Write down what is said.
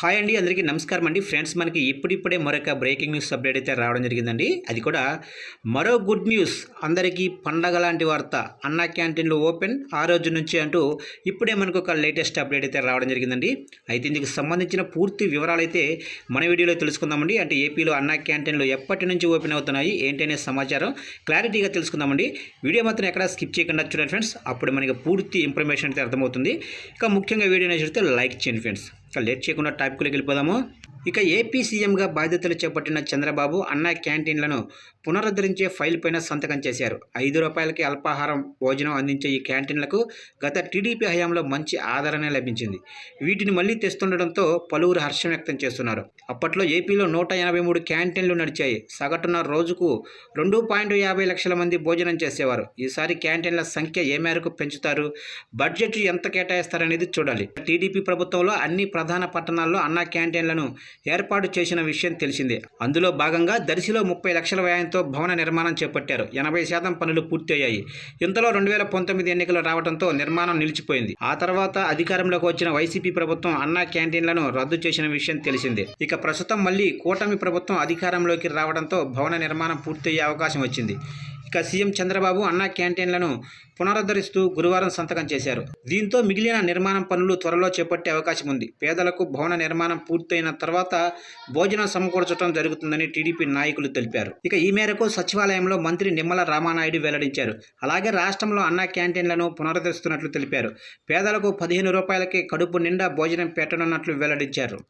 Hi అండి అందరికీ నమస్కారం అండి. ఫ్రెండ్స్ మనకి ఇప్పుడిప్పుడే మరొక బ్రేకింగ్ న్యూస్ అప్డేట్ అయితే రావడం జరిగిందండి. అది కూడా మరో గుడ్ న్యూస్. అందరికీ పండగ లాంటి వార్త అన్నా క్యాంటీన్లు ఓపెన్ ఆ రోజు నుంచి అంటూ ఇప్పుడే మనకు ఒక లేటెస్ట్ అప్డేట్ అయితే రావడం జరిగిందండి. అయితే ఇందుకు సంబంధించిన పూర్తి వివరాలు అయితే మన వీడియోలో తెలుసుకుందామండి. అంటే ఏపీలో అన్నా క్యాంటీన్లు ఎప్పటి నుంచి ఓపెన్ అవుతున్నాయి ఏంటనే సమాచారం క్లారిటీగా తెలుసుకుందామండి. వీడియో మాత్రం ఎక్కడ స్కిప్ చేయకుండా చూడండి ఫ్రెండ్స్. అప్పుడు మనకి పూర్తి ఇన్ఫర్మేషన్ అయితే అర్థమవుతుంది. ఇక ముఖ్యంగా వీడియో నచ్చితే లైక్ చేయండి ఫ్రెండ్స్. లేట్ చేయకుండా టాపిక్లోకి వెళ్ళిపోదాము. ఇక ఏపీ సీఎంగా బాధ్యతలు చేపట్టిన చంద్రబాబు అన్నా క్యాంటీన్లను పునరుద్ధరించే ఫైల్ పైన సంతకం చేశారు. ఐదు రూపాయలకి అల్పాహారం భోజనం అందించే ఈ క్యాంటీన్లకు గత టీడీపీ హయాంలో మంచి ఆదరణ లభించింది. వీటిని మళ్ళీ తెస్తుండటంతో పలువురు హర్షం వ్యక్తం చేస్తున్నారు. అప్పట్లో ఏపీలో నూట ఎనభై మూడు క్యాంటీన్లు నడిచాయి. సగటున రోజుకు రెండు పాయింట్ యాభై లక్షల మంది భోజనం చేసేవారు. ఈసారి క్యాంటీన్ల సంఖ్య ఏ మేరకు పెంచుతారు? బడ్జెట్ ఎంత కేటాయిస్తారనేది చూడాలి. టీడీపీ ప్రభుత్వంలో అన్ని ప్రధాన పట్టణాల్లో అన్నా క్యాంటీన్లను ఏర్పాటు చేసిన విషయం తెలిసిందే. అందులో భాగంగా దర్శిలో ముప్పై లక్షల వ్యయంతో భవన నిర్మాణం చేపట్టారు. ఎనభై శాతం పనులు పూర్తయ్యాయి. ఇంతలో రెండు వేల పంతొమ్మిది ఎన్నికలు రావడంతో నిర్మాణం నిలిచిపోయింది. ఆ తర్వాత అధికారంలోకి వచ్చిన వైసీపీ ప్రభుత్వం అన్నా క్యాంటీన్లను రద్దు చేసిన విషయం తెలిసిందే. ఇక ప్రస్తుతం మళ్ళీ కూటమి ప్రభుత్వం అధికారంలోకి రావడంతో భవన నిర్మాణం పూర్తయ్యే అవకాశం వచ్చింది. ఇక సీఎం చంద్రబాబు అన్నా క్యాంటీన్లను పునరుద్ధరిస్తూ గురువారం సంతకం చేశారు. దీంతో మిగిలిన నిర్మాణం పనులు త్వరలో చేపట్టే అవకాశం ఉంది. పేదలకు భవన నిర్మాణం పూర్తయిన తర్వాత భోజనం సమకూర్చడం జరుగుతుందని టీడీపీ నాయకులు తెలిపారు. ఇక ఈ మేరకు సచివాలయంలో మంత్రి నిమ్మల రామానాయుడు వెల్లడించారు. అలాగే రాష్ట్రంలో అన్నా క్యాంటీన్లను పునరుద్ధరిస్తున్నట్లు తెలిపారు. పేదలకు పదిహేను రూపాయలకి కడుపు నిండా భోజనం పెట్టనున్నట్లు వెల్లడించారు.